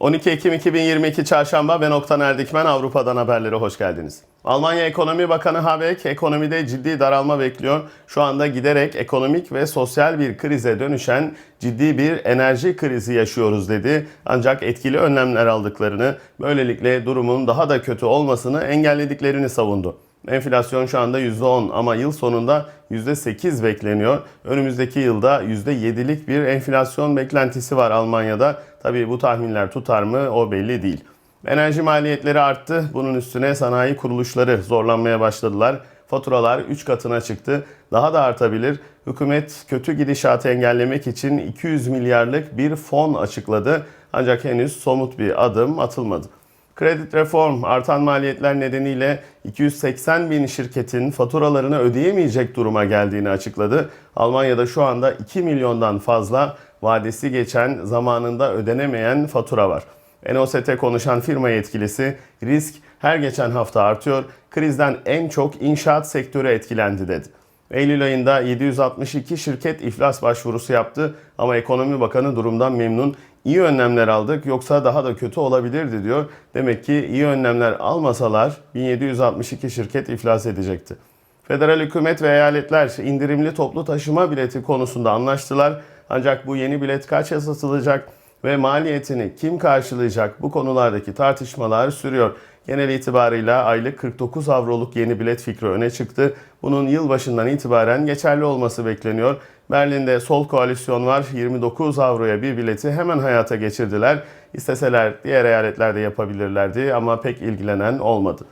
12 Ekim 2022 Çarşamba ben Oktan Erdikmen Avrupa'dan haberlere hoş geldiniz. Almanya Ekonomi Bakanı Habeck ekonomide ciddi daralma bekliyor. Şu anda giderek ekonomik ve sosyal bir krize dönüşen ciddi bir enerji krizi yaşıyoruz dedi. Ancak etkili önlemler aldıklarını, böylelikle durumun daha da kötü olmasını engellediklerini savundu. Enflasyon şu anda %10 ama yıl sonunda %8 bekleniyor. Önümüzdeki yılda %7'lik bir enflasyon beklentisi var Almanya'da. Tabii bu tahminler tutar mı o belli değil. Enerji maliyetleri arttı. Bunun üstüne sanayi kuruluşları zorlanmaya başladılar. Faturalar 3 katına çıktı. Daha da artabilir. Hükümet kötü gidişatı engellemek için 200 milyarlık bir fon açıkladı. Ancak henüz somut bir adım atılmadı. Kredi reform artan maliyetler nedeniyle 280 bin şirketin faturalarını ödeyemeyecek duruma geldiğini açıkladı. Almanya'da şu anda 2 milyondan fazla vadesi geçen zamanında ödenemeyen fatura var. Enoset'e konuşan firma yetkilisi risk her geçen hafta artıyor. Krizden en çok inşaat sektörü etkilendi dedi. Eylül ayında 762 şirket iflas başvurusu yaptı ama Ekonomi Bakanı durumdan memnun. İyi önlemler aldık yoksa daha da kötü olabilirdi diyor. Demek ki iyi önlemler almasalar 1762 şirket iflas edecekti. Federal hükümet ve eyaletler indirimli toplu taşıma bileti konusunda anlaştılar. Ancak bu yeni bilet kaça satılacak ve maliyetini kim karşılayacak bu konulardaki tartışmalar sürüyor. Genel itibarıyla aylık 49 avroluk yeni bilet fikri öne çıktı. Bunun yılbaşından itibaren geçerli olması bekleniyor. Berlin'de sol koalisyon var. 29 avroya bir bileti hemen hayata geçirdiler. İsteseler diğer eyaletlerde yapabilirlerdi ama pek ilgilenen olmadı.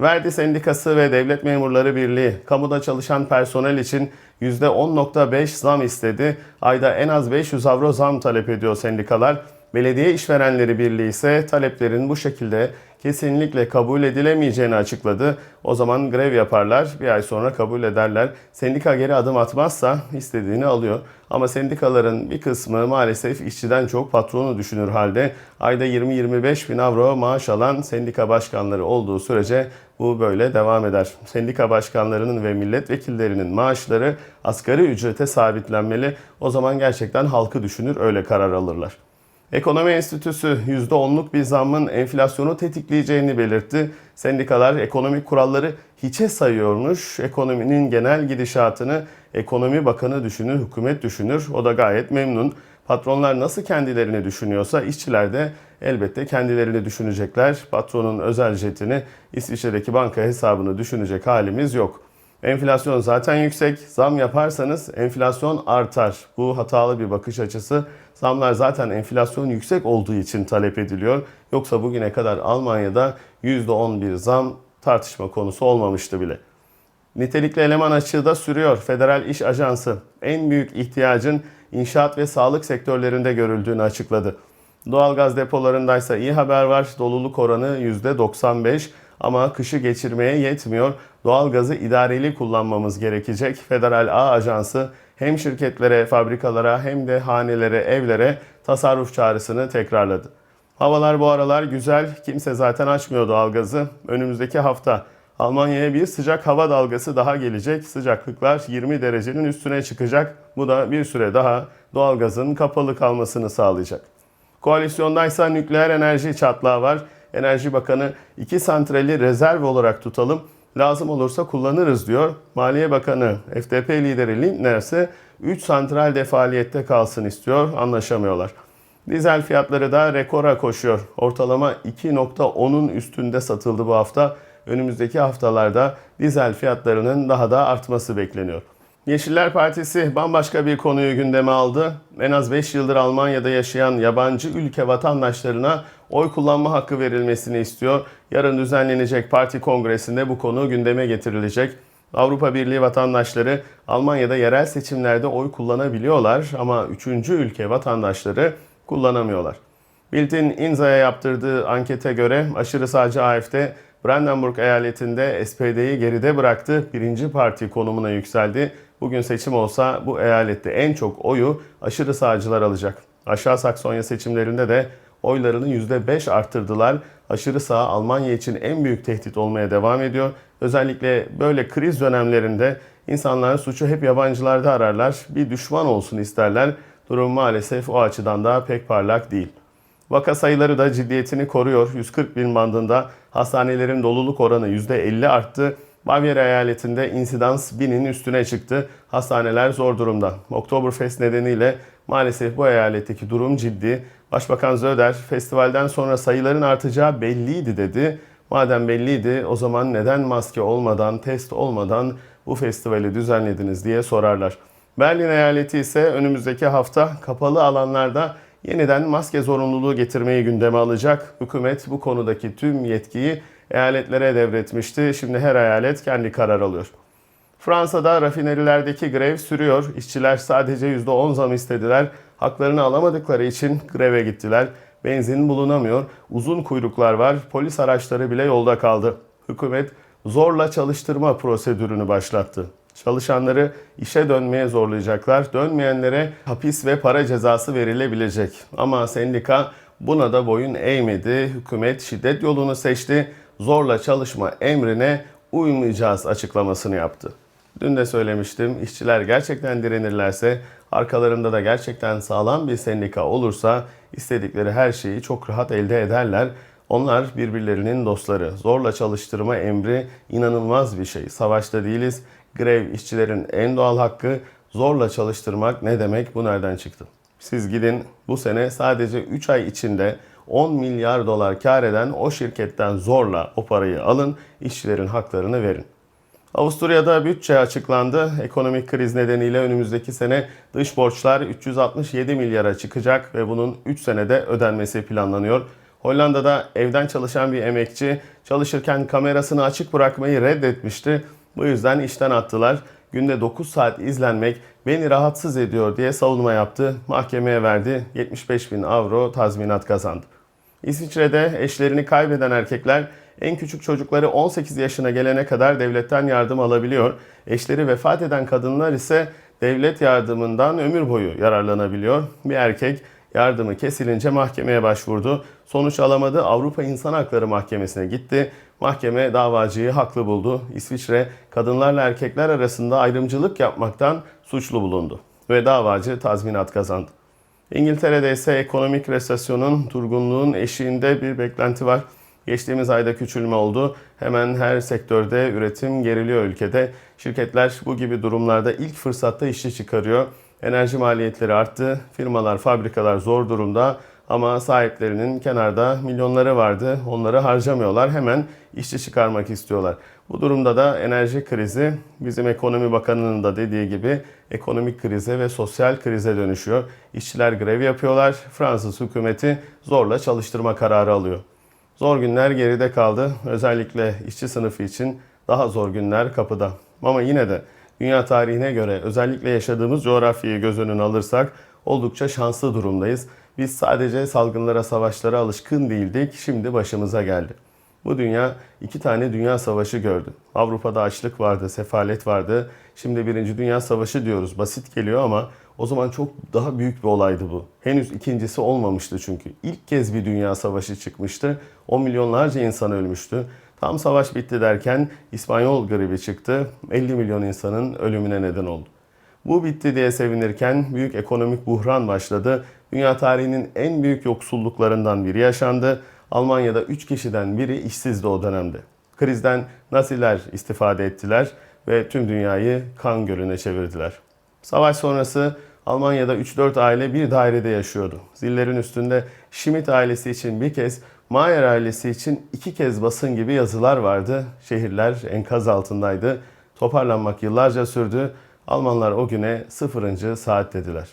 Verdi Sendikası ve Devlet Memurları Birliği kamuda çalışan personel için %10.5 zam istedi. Ayda en az 500 avro zam talep ediyor sendikalar. Belediye İşverenleri Birliği ise taleplerin bu şekilde kesinlikle kabul edilemeyeceğini açıkladı. O zaman grev yaparlar, bir ay sonra kabul ederler. Sendika geri adım atmazsa istediğini alıyor. Ama sendikaların bir kısmı maalesef işçiden çok patronu düşünür halde ayda 20-25 bin avro maaş alan sendika başkanları olduğu sürece bu böyle devam eder. Sendika başkanlarının ve milletvekillerinin maaşları asgari ücrete sabitlenmeli. O zaman gerçekten halkı düşünür öyle karar alırlar. Ekonomi Enstitüsü %10'luk bir zammın enflasyonu tetikleyeceğini belirtti. Sendikalar ekonomik kuralları hiçe sayıyormuş. Ekonominin genel gidişatını ekonomi bakanı düşünür, hükümet düşünür. O da gayet memnun. Patronlar nasıl kendilerini düşünüyorsa işçiler de elbette kendilerini düşünecekler. Patronun özel jetini, İsviçre'deki banka hesabını düşünecek halimiz yok. Enflasyon zaten yüksek. Zam yaparsanız enflasyon artar. Bu hatalı bir bakış açısı. Zamlar zaten enflasyon yüksek olduğu için talep ediliyor. Yoksa bugüne kadar Almanya'da %11 zam tartışma konusu olmamıştı bile. Nitelikli eleman açığı da sürüyor. Federal İş Ajansı en büyük ihtiyacın inşaat ve sağlık sektörlerinde görüldüğünü açıkladı. Doğalgaz depolarındaysa iyi haber var. Doluluk oranı %95 ama kışı geçirmeye yetmiyor. Doğalgazı idareli kullanmamız gerekecek. Federal A Ajansı hem şirketlere, fabrikalara hem de hanelere, evlere tasarruf çağrısını tekrarladı. Havalar bu aralar güzel. Kimse zaten açmıyor doğalgazı. Önümüzdeki hafta Almanya'ya bir sıcak hava dalgası daha gelecek. Sıcaklıklar 20 derecenin üstüne çıkacak. Bu da bir süre daha doğalgazın kapalı kalmasını sağlayacak. Koalisyondaysa nükleer enerji çatlağı var. Enerji Bakanı iki santrali rezerv olarak tutalım, lazım olursa kullanırız diyor. Maliye Bakanı FDP lideri Lindner ise 3 santral de faaliyette kalsın istiyor, anlaşamıyorlar. Dizel fiyatları da rekora koşuyor. Ortalama 2.10'un üstünde satıldı bu hafta. Önümüzdeki haftalarda dizel fiyatlarının daha da artması bekleniyor. Yeşiller Partisi bambaşka bir konuyu gündeme aldı. En az 5 yıldır Almanya'da yaşayan yabancı ülke vatandaşlarına oy kullanma hakkı verilmesini istiyor. Yarın düzenlenecek parti kongresinde bu konu gündeme getirilecek. Avrupa Birliği vatandaşları Almanya'da yerel seçimlerde oy kullanabiliyorlar ama 3. ülke vatandaşları kullanamıyorlar. Bild'in Inza'ya yaptırdığı ankete göre aşırı sağcı AFD Brandenburg eyaletinde SPD'yi geride bıraktı. Birinci parti konumuna yükseldi. Bugün seçim olsa bu eyalette en çok oyu aşırı sağcılar alacak. Aşağı Saksonya seçimlerinde de oylarını %5 arttırdılar. Aşırı sağ Almanya için en büyük tehdit olmaya devam ediyor. Özellikle böyle kriz dönemlerinde insanlar suçu hep yabancılarda ararlar. Bir düşman olsun isterler. Durum maalesef o açıdan da pek parlak değil. Vaka sayıları da ciddiyetini koruyor. 140 bin bandında hastanelerin doluluk oranı %50 arttı. Bavyera eyaletinde insidans binin üstüne çıktı. Hastaneler zor durumda. Oktoberfest nedeniyle maalesef bu eyaletteki durum ciddi. Başbakan Zöder festivalden sonra sayıların artacağı belliydi dedi. Madem belliydi o zaman neden maske olmadan, test olmadan bu festivali düzenlediniz diye sorarlar. Berlin eyaleti ise önümüzdeki hafta kapalı alanlarda yeniden maske zorunluluğu getirmeyi gündeme alacak. Hükümet bu konudaki tüm yetkiyi eyaletlere devretmişti. Şimdi her eyalet kendi karar alıyor. Fransa'da rafinerilerdeki grev sürüyor. İşçiler sadece %10 zam istediler. Haklarını alamadıkları için greve gittiler. Benzin bulunamıyor. Uzun kuyruklar var. Polis araçları bile yolda kaldı. Hükümet zorla çalıştırma prosedürünü başlattı. Çalışanları işe dönmeye zorlayacaklar. Dönmeyenlere hapis ve para cezası verilebilecek. Ama sendika buna da boyun eğmedi. Hükümet şiddet yolunu seçti. Zorla çalışma emrine uymayacağız açıklamasını yaptı. Dün de söylemiştim. işçiler gerçekten direnirlerse, arkalarında da gerçekten sağlam bir sendika olursa istedikleri her şeyi çok rahat elde ederler. Onlar birbirlerinin dostları. Zorla çalıştırma emri inanılmaz bir şey. Savaşta değiliz. Grev işçilerin en doğal hakkı. Zorla çalıştırmak ne demek? Bu nereden çıktı? Siz gidin bu sene sadece 3 ay içinde 10 milyar dolar kar eden o şirketten zorla o parayı alın, işçilerin haklarını verin. Avusturya'da bütçe açıklandı. Ekonomik kriz nedeniyle önümüzdeki sene dış borçlar 367 milyara çıkacak ve bunun 3 senede ödenmesi planlanıyor. Hollanda'da evden çalışan bir emekçi çalışırken kamerasını açık bırakmayı reddetmişti. Bu yüzden işten attılar. Günde 9 saat izlenmek beni rahatsız ediyor diye savunma yaptı. Mahkemeye verdi. 75 bin avro tazminat kazandı. İsviçre'de eşlerini kaybeden erkekler en küçük çocukları 18 yaşına gelene kadar devletten yardım alabiliyor. Eşleri vefat eden kadınlar ise devlet yardımından ömür boyu yararlanabiliyor. Bir erkek yardımı kesilince mahkemeye başvurdu. Sonuç alamadı. Avrupa İnsan Hakları Mahkemesi'ne gitti. Mahkeme davacıyı haklı buldu. İsviçre kadınlarla erkekler arasında ayrımcılık yapmaktan suçlu bulundu ve davacı tazminat kazandı. İngiltere'de ise ekonomik resesyonun, durgunluğun eşiğinde bir beklenti var. Geçtiğimiz ayda küçülme oldu. Hemen her sektörde üretim geriliyor ülkede. Şirketler bu gibi durumlarda ilk fırsatta işçi çıkarıyor. Enerji maliyetleri arttı. Firmalar, fabrikalar zor durumda. Ama sahiplerinin kenarda milyonları vardı. Onları harcamıyorlar. Hemen işçi çıkarmak istiyorlar. Bu durumda da enerji krizi bizim ekonomi bakanının da dediği gibi ekonomik krize ve sosyal krize dönüşüyor. İşçiler grev yapıyorlar. Fransız hükümeti zorla çalıştırma kararı alıyor. Zor günler geride kaldı. Özellikle işçi sınıfı için daha zor günler kapıda. Ama yine de dünya tarihine göre özellikle yaşadığımız coğrafyayı göz önüne alırsak oldukça şanslı durumdayız. Biz sadece salgınlara, savaşlara alışkın değildik. Şimdi başımıza geldi. Bu dünya iki tane dünya savaşı gördü. Avrupa'da açlık vardı, sefalet vardı. Şimdi Birinci Dünya Savaşı diyoruz. Basit geliyor ama o zaman çok daha büyük bir olaydı bu. Henüz ikincisi olmamıştı çünkü. İlk kez bir dünya savaşı çıkmıştı. 10 milyonlarca insan ölmüştü. Tam savaş bitti derken İspanyol gribi çıktı. 50 milyon insanın ölümüne neden oldu. Bu bitti diye sevinirken büyük ekonomik buhran başladı. Dünya tarihinin en büyük yoksulluklarından biri yaşandı. Almanya'da 3 kişiden biri işsizdi o dönemde. Krizden Naziler istifade ettiler ve tüm dünyayı kan gölüne çevirdiler. Savaş sonrası Almanya'da 3-4 aile bir dairede yaşıyordu. Zillerin üstünde Schmidt ailesi için bir kez, Mayer ailesi için iki kez basın gibi yazılar vardı. Şehirler enkaz altındaydı. Toparlanmak yıllarca sürdü. Almanlar o güne sıfırıncı saat dediler.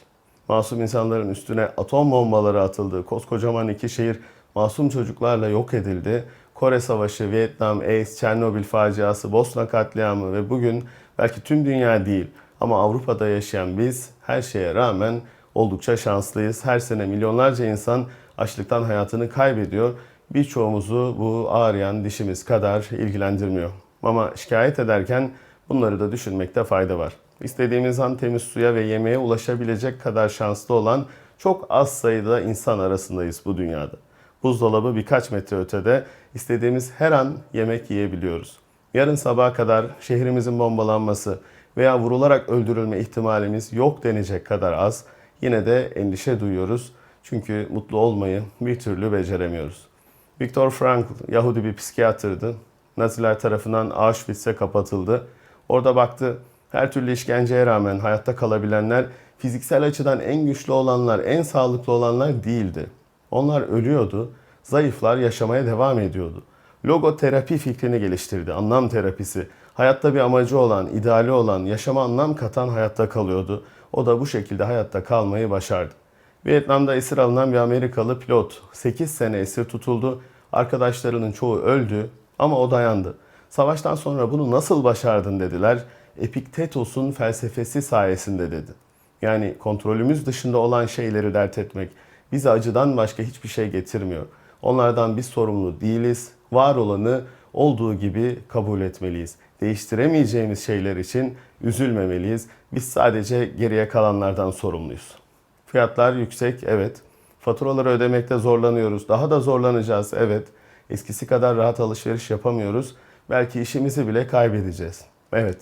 Masum insanların üstüne atom bombaları atıldı. Koskocaman iki şehir masum çocuklarla yok edildi. Kore Savaşı, Vietnam, AIDS, Çernobil faciası, Bosna katliamı ve bugün belki tüm dünya değil ama Avrupa'da yaşayan biz her şeye rağmen oldukça şanslıyız. Her sene milyonlarca insan açlıktan hayatını kaybediyor. Birçoğumuzu bu ağrıyan dişimiz kadar ilgilendirmiyor. Ama şikayet ederken bunları da düşünmekte fayda var. İstediğimiz an temiz suya ve yemeğe ulaşabilecek kadar şanslı olan çok az sayıda insan arasındayız bu dünyada. Buzdolabı birkaç metre ötede istediğimiz her an yemek yiyebiliyoruz. Yarın sabaha kadar şehrimizin bombalanması veya vurularak öldürülme ihtimalimiz yok denecek kadar az. Yine de endişe duyuyoruz. Çünkü mutlu olmayı bir türlü beceremiyoruz. Viktor Frankl, Yahudi bir psikiyatrdı. Naziler tarafından Auschwitz'e kapatıldı. Orada baktı, her türlü işkenceye rağmen hayatta kalabilenler fiziksel açıdan en güçlü olanlar, en sağlıklı olanlar değildi. Onlar ölüyordu, zayıflar yaşamaya devam ediyordu. Logoterapi fikrini geliştirdi, anlam terapisi. Hayatta bir amacı olan, ideali olan, yaşama anlam katan hayatta kalıyordu. O da bu şekilde hayatta kalmayı başardı. Vietnam'da esir alınan bir Amerikalı pilot 8 sene esir tutuldu. Arkadaşlarının çoğu öldü ama o dayandı. Savaştan sonra bunu nasıl başardın dediler. Epiktetos'un felsefesi sayesinde dedi. Yani kontrolümüz dışında olan şeyleri dert etmek bize acıdan başka hiçbir şey getirmiyor. Onlardan biz sorumlu değiliz. Var olanı olduğu gibi kabul etmeliyiz. Değiştiremeyeceğimiz şeyler için üzülmemeliyiz. Biz sadece geriye kalanlardan sorumluyuz. Fiyatlar yüksek, evet. Faturaları ödemekte zorlanıyoruz. Daha da zorlanacağız, evet. Eskisi kadar rahat alışveriş yapamıyoruz. Belki işimizi bile kaybedeceğiz. Evet.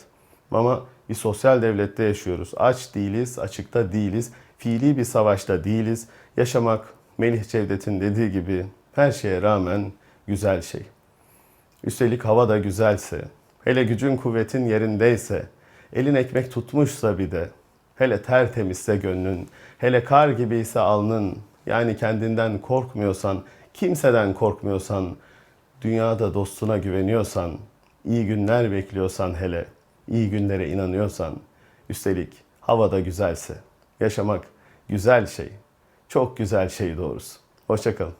Ama bir sosyal devlette yaşıyoruz. Aç değiliz, açıkta değiliz. Fiili bir savaşta değiliz. Yaşamak Melih Cevdet'in dediği gibi her şeye rağmen güzel şey. Üstelik hava da güzelse, hele gücün kuvvetin yerindeyse, elin ekmek tutmuşsa bir de, hele tertemizse gönlün, hele kar gibiyse alnın, yani kendinden korkmuyorsan, kimseden korkmuyorsan, dünyada dostuna güveniyorsan, iyi günler bekliyorsan hele, iyi günlere inanıyorsan, üstelik havada güzelse, yaşamak güzel şey, çok güzel şey doğrusu. Hoşçakalın.